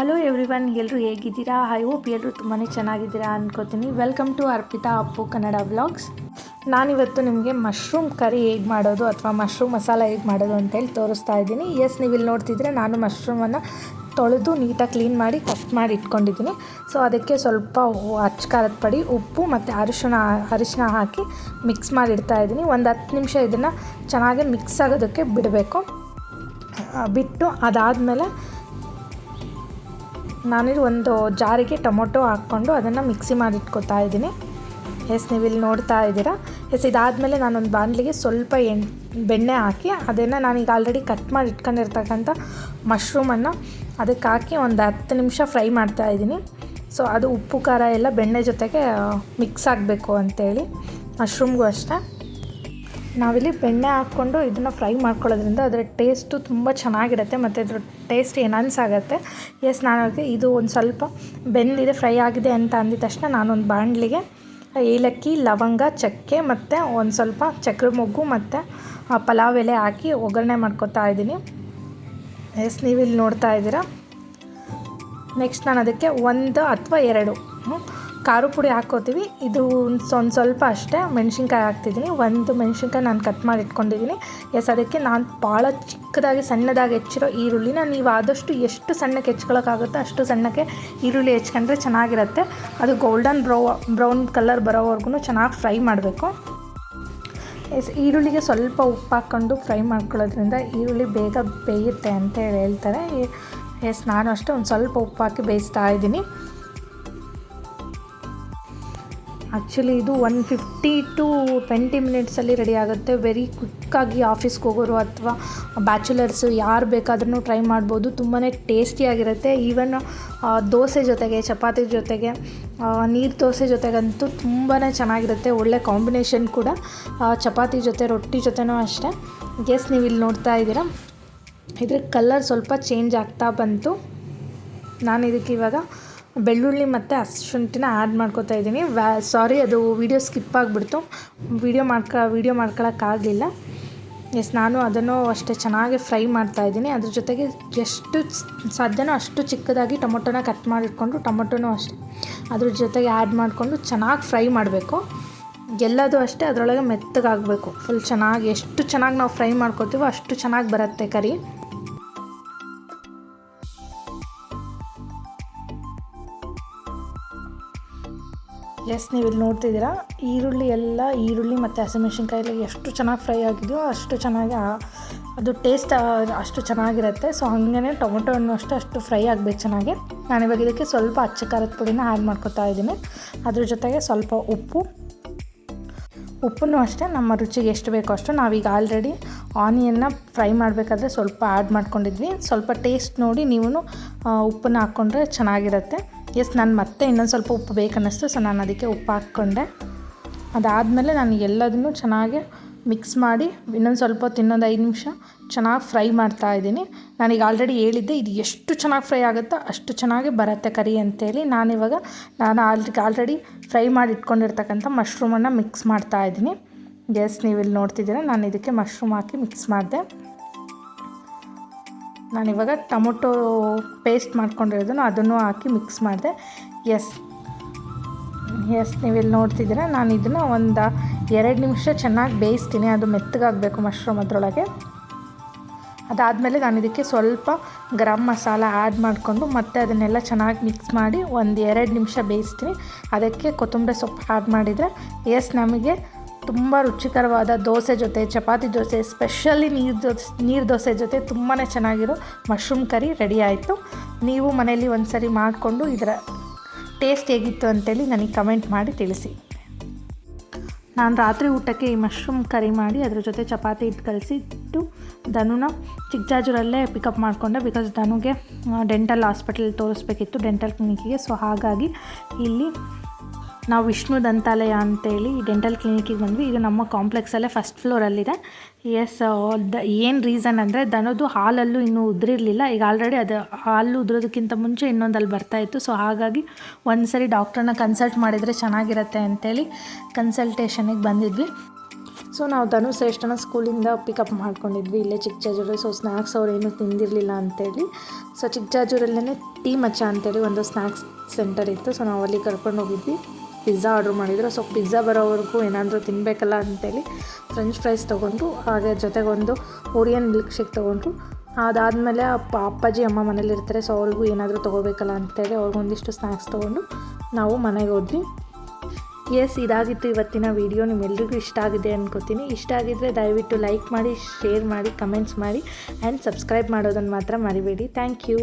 Hello every one ಎಲ್ಲರೂ ಹೇಗಿದ್ದೀರಾ? I hope ಎಲ್ಲರೂ ತುಂಬಾ ಚೆನ್ನಾಗಿದ್ದೀರಾ ಅನ್ಕೋತೀನಿ. Welcome to Arpita Appu Kannada vlogs ನಾನಿವತ್ತು ನಿಮಗೆ ಮಶ್ರೂಮ್ ಕರಿ ಹೇಗೆ ಮಾಡೋದು ಅಥವಾ ಮಶ್ರೂಮ್ ಮಸಾಲ ಹೇಗೆ ಮಾಡೋದು ಅಂತೇಳಿ ತೋರಿಸ್ತಾ ಇದ್ದೀನಿ. ಎಸ್ ನೀವು ಇಲ್ಲಿ ನೋಡ್ತಿದ್ರೆ ನಾನು ಮಶ್ರೂಮನ್ನು ತೊಳೆದು ನೀಟಾಗಿ ಕ್ಲೀನ್ ಮಾಡಿ ಕಟ್ ಮಾಡಿ ಇಟ್ಕೊಂಡಿದ್ದೀನಿ. ಸೊ ಅದಕ್ಕೆ ಸ್ವಲ್ಪ ಅಚ್ಚ ಪಡಿ, ಉಪ್ಪು ಮತ್ತು ಅರಿಶಿನ ಅರಿಶಿಣ ಹಾಕಿ ಮಿಕ್ಸ್ ಮಾಡಿ ಇಡ್ತಾ ಇದ್ದೀನಿ. ಒಂದು ಹತ್ತು ನಿಮಿಷ ಇದನ್ನು ಚೆನ್ನಾಗಿ ಮಿಕ್ಸ್ ಆಗೋದಕ್ಕೆ ಬಿಡಬೇಕು. ಬಿಟ್ಟು ಅದಾದಮೇಲೆ ನಾನಿಲ್ಲಿ ಒಂದು ಜಾರಿಗೆ ಟೊಮೊಟೊ ಹಾಕ್ಕೊಂಡು ಅದನ್ನು ಮಿಕ್ಸಿ ಮಾಡಿ ಇಟ್ಕೊತಾ ಇದ್ದೀನಿ. ಎಸ್ ನೀವು ಇಲ್ಲಿ ನೋಡ್ತಾ ಇದ್ದೀರಾ? ಎಸ್, ಇದಾದಮೇಲೆ ನಾನೊಂದು ಬಾಣಲಿಗೆ ಸ್ವಲ್ಪ ಎಣ್, ಬೆಣ್ಣೆ ಹಾಕಿ ಅದನ್ನು ನಾನೀಗ ಆಲ್ರೆಡಿ ಕಟ್ ಮಾಡಿ ಇಟ್ಕೊಂಡಿರ್ತಕ್ಕಂಥ ಮಶ್ರೂಮನ್ನು ಅದಕ್ಕೆ ಹಾಕಿ ಒಂದು ಹತ್ತು ನಿಮಿಷ ಫ್ರೈ ಮಾಡ್ತಾ ಇದ್ದೀನಿ. ಸೊ, ಅದು ಉಪ್ಪು, ಖಾರ ಎಲ್ಲ ಬೆಣ್ಣೆ ಜೊತೆಗೆ ಮಿಕ್ಸ್ ಆಗಬೇಕು ಅಂತೇಳಿ. ಮಶ್ರೂಮ್ಗೂ ಅಷ್ಟೇ. ನಾವಿಲ್ಲಿ ಬೆಣ್ಣೆ ಹಾಕ್ಕೊಂಡು ಇದನ್ನು ಫ್ರೈ ಮಾಡ್ಕೊಳ್ಳೋದ್ರಿಂದ ಅದರ ಟೇಸ್ಟು ತುಂಬ ಚೆನ್ನಾಗಿರುತ್ತೆ ಮತ್ತು ಅದ್ರ ಟೇಸ್ಟ್ ಎನನ್ಸ್ ಆಗುತ್ತೆ ಎಸ್ ನಾನು ಇದು ಒಂದು ಸ್ವಲ್ಪ ಬೆಂದಿದೆ, ಫ್ರೈ ಆಗಿದೆ ಅಂತ ಅಂದಿದ ತಕ್ಷಣ ನಾನೊಂದು ಬಾಣಲಿಗೆ ಏಲಕ್ಕಿ, ಲವಂಗ, ಚಕ್ಕೆ ಮತ್ತು ಒಂದು ಸ್ವಲ್ಪ ಚಕ್ರ ಮೊಗ್ಗು ಮತ್ತು ಪಲಾವ್ ಎಲೆ ಹಾಕಿ ಒಗ್ಗರಣೆ ಮಾಡ್ಕೊತಾ ಇದ್ದೀನಿ. ಎಸ್ ನೀವು ಇಲ್ಲಿ ನೋಡ್ತಾ ಇದ್ದೀರಾ? ನೆಕ್ಸ್ಟ್ ನಾನು ಅದಕ್ಕೆ ಒಂದು ಅಥವಾ ಎರಡು. ಖಾರ ಪುಡಿ ಹಾಕ್ಕೋತೀವಿ. ಇದು ಒಂದು ಸ್ವಲ್ಪ ಅಷ್ಟೇ, ಮೆಣಸಿನ್ಕಾಯಿ ಹಾಕ್ತಿದ್ದೀನಿ ಒಂದು ಮೆಣಸಿನ್ಕಾಯಿ ನಾನು ಕಟ್ ಮಾಡಿ ಇಟ್ಕೊಂಡಿದ್ದೀನಿ ಎಸ್ ಅದಕ್ಕೆ ನಾನು ಭಾಳ ಚಿಕ್ಕದಾಗಿ, ಸಣ್ಣದಾಗಿ ಹೆಚ್ಚಿರೋ ಈರುಳ್ಳಿನ ನೀವು ಆದಷ್ಟು ಎಷ್ಟು ಸಣ್ಣಕ್ಕೆ ಹೆಚ್ಕೊಳ್ಳೋಕ್ಕಾಗುತ್ತೋ ಅಷ್ಟು ಸಣ್ಣಕ್ಕೆ ಈರುಳ್ಳಿ ಹೆಚ್ಕೊಂಡ್ರೆ ಚೆನ್ನಾಗಿರುತ್ತೆ. ಅದು ಗೋಲ್ಡನ್ ಬ್ರೌ ಬ್ರೌನ್ ಕಲರ್ ಬರೋವರೆಗೂ ಚೆನ್ನಾಗಿ ಫ್ರೈ ಮಾಡಬೇಕು. ಎಸ್ ಈರುಳ್ಳಿಗೆ ಸ್ವಲ್ಪ ಉಪ್ಪು ಹಾಕ್ಕೊಂಡು ಫ್ರೈ ಮಾಡ್ಕೊಳ್ಳೋದ್ರಿಂದ ಈರುಳ್ಳಿ ಬೇಗ ಬೇಯುತ್ತೆ ಅಂತ ಹೇಳಿ ಹೇಳ್ತಾರೆ. ಎಸ್ ನಾನು ಅಷ್ಟೇ ಒಂದು ಸ್ವಲ್ಪ ಉಪ್ಪು ಹಾಕಿ ಬೇಯಿಸ್ತಾ ಇದ್ದೀನಿ. ಆ್ಯಕ್ಚುಲಿ ಇದು ಒನ್ ಫಿಫ್ಟಿ ಟು ಟ್ವೆಂಟಿ ಮಿನಿಟ್ಸಲ್ಲಿ ರೆಡಿ ಆಗುತ್ತೆ. ವೆರಿ ಕ್ವಿಕ್ಕಾಗಿ ಆಫೀಸ್ಗೆ ಹೋಗೋರು ಅಥವಾ ಬ್ಯಾಚುಲರ್ಸು ಯಾರು ಬೇಕಾದ್ರೂ ಟ್ರೈ ಮಾಡ್ಬೋದು. ತುಂಬಾ ಟೇಸ್ಟಿಯಾಗಿರುತ್ತೆ ಈವನ್ ದೋಸೆ ಜೊತೆಗೆ, ಚಪಾತಿ ಜೊತೆಗೆ ನೀರು ದೋಸೆ ಜೊತೆಗಂತೂ ತುಂಬಾ ಚೆನ್ನಾಗಿರುತ್ತೆ. ಒಳ್ಳೆ ಕಾಂಬಿನೇಷನ್ ಕೂಡ. ಚಪಾತಿ ಜೊತೆ, ರೊಟ್ಟಿ ಜೊತೆನೂ ಅಷ್ಟೇ. ಗೆಸ್ ನೀವು ಇಲ್ಲಿ ನೋಡ್ತಾ ಇದ್ದೀರಾ? ಇದ್ರ ಕಲರ್ ಸ್ವಲ್ಪ ಚೇಂಜ್ ಆಗ್ತಾ ಬಂತು. ನಾನು ಇದಕ್ಕೆ ಇವಾಗ ಬೆಳ್ಳುಳ್ಳಿ ಮತ್ತು ಹಸಿಶುಂಠಿನ ಆ್ಯಡ್ ಮಾಡ್ಕೋತಾ ಇದ್ದೀನಿ. ವ್ಯಾ ಸಾರಿ ಅದು ವೀಡಿಯೋ ಸ್ಕಿಪ್ ಆಗಿಬಿಡ್ತು. ವೀಡಿಯೋ ಮಾಡ್ಕ ವೀಡಿಯೋ ಮಾಡ್ಕೊಳಕ್ಕಾಗಲಿಲ್ಲ ಎಸ್ ನಾನು ಅದನ್ನು ಅಷ್ಟೇ ಚೆನ್ನಾಗಿ ಫ್ರೈ ಮಾಡ್ತಾ ಇದ್ದೀನಿ. ಅದ್ರ ಜೊತೆಗೆ ಎಷ್ಟು ಸಾಧ್ಯನೋ ಅಷ್ಟು ಚಿಕ್ಕದಾಗಿ ಟೊಮೊಟೊನ ಕಟ್ ಮಾಡಿಟ್ಕೊಂಡು ಟೊಮೊಟೊನೂ ಅಷ್ಟೇ. ಅದ್ರ ಜೊತೆಗೆ ಆ್ಯಡ್ ಮಾಡಿಕೊಂಡು ಚೆನ್ನಾಗಿ ಫ್ರೈ ಮಾಡಬೇಕು. ಎಲ್ಲದೂ ಅಷ್ಟೇ, ಅದರೊಳಗೆ ಮೆತ್ತಗಾಗಬೇಕು. ಫುಲ್ ಚೆನ್ನಾಗಿ, ಎಷ್ಟು ಚೆನ್ನಾಗಿ ನಾವು ಫ್ರೈ ಮಾಡ್ಕೋತೀವೋ ಅಷ್ಟು ಚೆನ್ನಾಗಿ ಬರುತ್ತೆ ಕರಿ. ಎಸ್, ನೀವು ಇಲ್ಲಿ ನೋಡ್ತಿದ್ದೀರಾ, ಈರುಳ್ಳಿ ಎಲ್ಲ, ಈರುಳ್ಳಿ ಮತ್ತು ಹಸಿಮೆಣ್ಸಿನ್ಕಾಯಿ ಎಷ್ಟು ಚೆನ್ನಾಗಿ ಫ್ರೈ ಆಗಿದೆಯೋ ಅಷ್ಟು ಚೆನ್ನಾಗಿ ಅದು ಟೇಸ್ಟ್ ಅಷ್ಟು ಚೆನ್ನಾಗಿರುತ್ತೆ. ಸೊ ಹಾಗೇ ಟೊಮೊಟೊ ಹಣ್ಣು ಅಷ್ಟು ಅಷ್ಟು ಫ್ರೈ ಆಗಬೇಕು ಚೆನ್ನಾಗಿ. ಇವಾಗ ಇದಕ್ಕೆ ಸ್ವಲ್ಪ ಅಚ್ಚ ಖಾರದ ಪುಡಿನ ಆ್ಯಡ್ ಮಾಡ್ಕೊತಾ ಇದ್ದೀನಿ. ಅದ್ರ ಜೊತೆಗೆ ಸ್ವಲ್ಪ ಉಪ್ಪು. ಉಪ್ಪನ್ನು ಅಷ್ಟೇ, ನಮ್ಮ ರುಚಿಗೆ ಎಷ್ಟು ಬೇಕೋ ಅಷ್ಟು. ನಾವೀಗ ಆಲ್ರೆಡಿ ಆನಿಯನ್ನ ಫ್ರೈ ಮಾಡಬೇಕಾದ್ರೆ ಸ್ವಲ್ಪ ಆ್ಯಡ್ ಮಾಡ್ಕೊಂಡಿದ್ವಿ. ಸ್ವಲ್ಪ ಟೇಸ್ಟ್ ನೋಡಿ ನೀವು ಉಪ್ಪನ್ನು ಹಾಕ್ಕೊಂಡ್ರೆ ಚೆನ್ನಾಗಿರುತ್ತೆ. ಎಸ್ ನಾನು ಮತ್ತೆ ಇನ್ನೊಂದು ಸ್ವಲ್ಪ ಉಪ್ಪು ಬೇಕನ್ನಿಸ್ತು ಸೊ ನಾನು ಅದಕ್ಕೆ ಉಪ್ಪು ಹಾಕ್ಕೊಂಡೆ. ಅದಾದಮೇಲೆ ನಾನು ಎಲ್ಲದನ್ನು ಚೆನ್ನಾಗಿ ಮಿಕ್ಸ್ ಮಾಡಿ ಇನ್ನೊಂದು ಸ್ವಲ್ಪ ಹೊತ್ತು, ಇನ್ನೊಂದು ಐದು ನಿಮಿಷ ಚೆನ್ನಾಗಿ ಫ್ರೈ ಮಾಡ್ತಾ ಇದ್ದೀನಿ. ನಾನೀಗ ಆಲ್ರೆಡಿ ಹೇಳಿದ್ದೆ, ಇದು ಎಷ್ಟು ಚೆನ್ನಾಗಿ ಫ್ರೈ ಆಗುತ್ತೋ ಅಷ್ಟು ಚೆನ್ನಾಗಿ ಬರುತ್ತೆ ಕರಿ ಅಂತೇಳಿ. ನಾನಿವಾಗ, ನಾನು ಆಲ್ರೆ ಆಲ್ರೆಡಿ ಫ್ರೈ ಮಾಡಿ ಇಟ್ಕೊಂಡಿರ್ತಕ್ಕಂಥ ಮಶ್ರೂಮನ್ನು ಮಿಕ್ಸ್ ಮಾಡ್ತಾ ಇದ್ದೀನಿ. ಎಸ್ ನೀವು ಇಲ್ಲಿ ನೋಡ್ತಿದ್ದೀರಾ, ನಾನು ಇದಕ್ಕೆ ಮಶ್ರೂಮ್ ಹಾಕಿ ಮಿಕ್ಸ್ ಮಾಡಿದೆ. ನಾನಿವಾಗ ಟೊಮೊಟೊ ಪೇಸ್ಟ್ ಮಾಡ್ಕೊಂಡಿರೋದನ್ನು ಅದನ್ನು ಹಾಕಿ ಮಿಕ್ಸ್ ಮಾಡಿದೆ. ಎಸ್ ಎಸ್ ನೀವಿಲ್ಲಿ ನೋಡ್ತಿದ್ದೀರಾ ನಾನು ಇದನ್ನು ಒಂದು ಎರಡು ನಿಮಿಷ ಚೆನ್ನಾಗಿ ಬೇಯಿಸ್ತೀನಿ. ಅದು ಮೆತ್ತಗಾಗಬೇಕು ಮಶ್ರೂಮ್ ಅದರೊಳಗೆ. ಅದಾದಮೇಲೆ ನಾನು ಇದಕ್ಕೆ ಸ್ವಲ್ಪ ಗರಂ ಮಸಾಲ ಆ್ಯಡ್ ಮಾಡಿಕೊಂಡು ಮತ್ತೆ ಅದನ್ನೆಲ್ಲ ಚೆನ್ನಾಗಿ ಮಿಕ್ಸ್ ಮಾಡಿ ಒಂದು ಎರಡು ನಿಮಿಷ ಬೇಯಿಸ್ತೀನಿ. ಅದಕ್ಕೆ ಕೊತ್ತಂಬರಿ ಸೊಪ್ಪು ಆ್ಯಡ್ ಮಾಡಿದರೆ ಎಸ್ ನಮಗೆ ತುಂಬ ರುಚಿಕರವಾದ ದೋಸೆ ಜೊತೆ, ಚಪಾತಿ ದೋಸೆ ಸ್ಪೆಷಲಿ ನೀರು ದೋಸೆ ನೀರು ದೋಸೆ ಜೊತೆ ತುಂಬಾ ಚೆನ್ನಾಗಿರೋ ಮಶ್ರೂಮ್ ಕರಿ ರೆಡಿ ಆಯಿತು. ನೀವು ಮನೆಯಲ್ಲಿ ಒಂದು ಸರಿ ಮಾಡಿಕೊಂಡು ಇದರ ಟೇಸ್ಟ್ ಹೇಗಿತ್ತು ಅಂತೇಳಿ ನನಗೆ ಕಮೆಂಟ್ ಮಾಡಿ ತಿಳಿಸಿ. ನಾನು ರಾತ್ರಿ ಊಟಕ್ಕೆ ಈ ಮಶ್ರೂಮ್ ಕರಿ ಮಾಡಿ ಅದ್ರ ಜೊತೆ ಚಪಾತಿ ಇಟ್ಟು ಕಲಸಿಟ್ಟು ಧನುನ ಚಿಕ್ಕಜಾಜೂರಲ್ಲೇ ಪಿಕಪ್ ಮಾಡಿಕೊಂಡೆ ಬಿಕಾಸ್ ಧನುಗೆ ಡೆಂಟಲ್ ಹಾಸ್ಪಿಟಲ್ ತೋರಿಸ್ಬೇಕಿತ್ತು ಡೆಂಟಲ್ ಕ್ಲಿನಿಕ್ಕಿಗೆ ಸೊ ಹಾಗಾಗಿ ಇಲ್ಲಿ ನಾವು ವಿಷ್ಣು ದಂತಾಲಯ ಅಂತೇಳಿ ಡೆಂಟಲ್ ಕ್ಲಿನಿಕ್ಕಿಗೆ ಬಂದ್ವಿ. ಇದು ನಮ್ಮ ಕಾಂಪ್ಲೆಕ್ಸಲ್ಲೇ ಫಸ್ಟ್ ಫ್ಲೋರಲ್ಲಿದೆ ಎಸ್ ದ, ಏನು ರೀಸನ್ ಅಂದರೆ ದನದ್ದು ಹಾಲಲ್ಲೂ ಇನ್ನೂ ಉದುರಿರಲಿಲ್ಲ. ಈಗ ಆಲ್ರೆಡಿ ಅದು ಹಾಲು ಉದುರೋದಕ್ಕಿಂತ ಮುಂಚೆ ಇನ್ನೊಂದಲ್ಲಿ ಬರ್ತಾಯಿತ್ತು ಸೊ ಹಾಗಾಗಿ ಒಂದು ಸರಿ ಡಾಕ್ಟ್ರನ್ನ ಕನ್ಸಲ್ಟ್ ಮಾಡಿದರೆ ಚೆನ್ನಾಗಿರುತ್ತೆ ಅಂತೇಳಿ ಕನ್ಸಲ್ಟೇಷನಿಗೆ ಬಂದಿದ್ವಿ. ಸೊ ನಾವು ಧನು ಶ್ರೇಷ್ಠನ ಸ್ಕೂಲಿಂದ ಪಿಕಪ್ ಮಾಡ್ಕೊಂಡಿದ್ವಿ. ಇಲ್ಲೇ ಚಿಕ್ಕಜಾಜೂರು ಸೊ ಸ್ನ್ಯಾಕ್ಸ್ ಅವ್ರು ಏನೂ ತಿಂದಿರಲಿಲ್ಲ ಅಂತೇಳಿ. ಸೊ ಚಿಕ್ಕಜಾಜೂರಲ್ಲೇ ಟೀ ಮಚ್ಚ ಅಂತೇಳಿ ಒಂದು ಸ್ನ್ಯಾಕ್ಸ್ ಸೆಂಟರ್ ಇತ್ತು. ಸೊ ನಾವು ಅಲ್ಲಿ ಕರ್ಕೊಂಡು ಹೋಗಿದ್ವಿ. ಪಿಜ್ಜಾ ಆರ್ಡ್ರ್ ಮಾಡಿದ್ರು. ಸೊ ಪಿಜ್ಜಾ ಬರೋವರೆಗೂ ಏನಾದರೂ ತಿನ್ನಬೇಕಲ್ಲ ಅಂತೇಳಿ ಫ್ರೆಂಚ್ ಫ್ರೈಸ್ ತೊಗೊಂಡ್ರು. ಹಾಗೆ ಜೊತೆಗೊಂದು ಓರಿಯನ್ ಮಿಲ್ಕ್ ಶೇಕ್ ತೊಗೊಂಡ್ರು. ಅದಾದಮೇಲೆ ಅಪ್ಪ, ಅಪ್ಪಾಜಿ, ಅಮ್ಮ ಮನೇಲಿರ್ತಾರೆ. ಸೊ ಅವ್ರಿಗೂ ಏನಾದರೂ ತೊಗೋಬೇಕಲ್ಲ ಅಂತೇಳಿ ಅವ್ರಿಗೊಂದಿಷ್ಟು ಸ್ನ್ಯಾಕ್ಸ್ ತೊಗೊಂಡು ನಾವು ಮನೆಗೆ ಹೋದ್ವಿ. ಎಸ್ ಇದಾಗಿತ್ತು ಇವತ್ತಿನ ವಿಡಿಯೋ ನಿಮ್ಮೆಲ್ರಿಗೂ ಇಷ್ಟ ಆಗಿದೆ ಅನ್ಕೋತೀನಿ. ಇಷ್ಟ ಆಗಿದ್ದರೆ ದಯವಿಟ್ಟು ಲೈಕ್ ಮಾಡಿ ಶೇರ್ ಮಾಡಿ ಕಮೆಂಟ್ಸ್ ಮಾಡಿ ಆ್ಯಂಡ್ ಸಬ್ಸ್ಕ್ರೈಬ್ ಮಾಡೋದನ್ನು ಮಾತ್ರ ಮರಿಬೇಡಿ. Thank you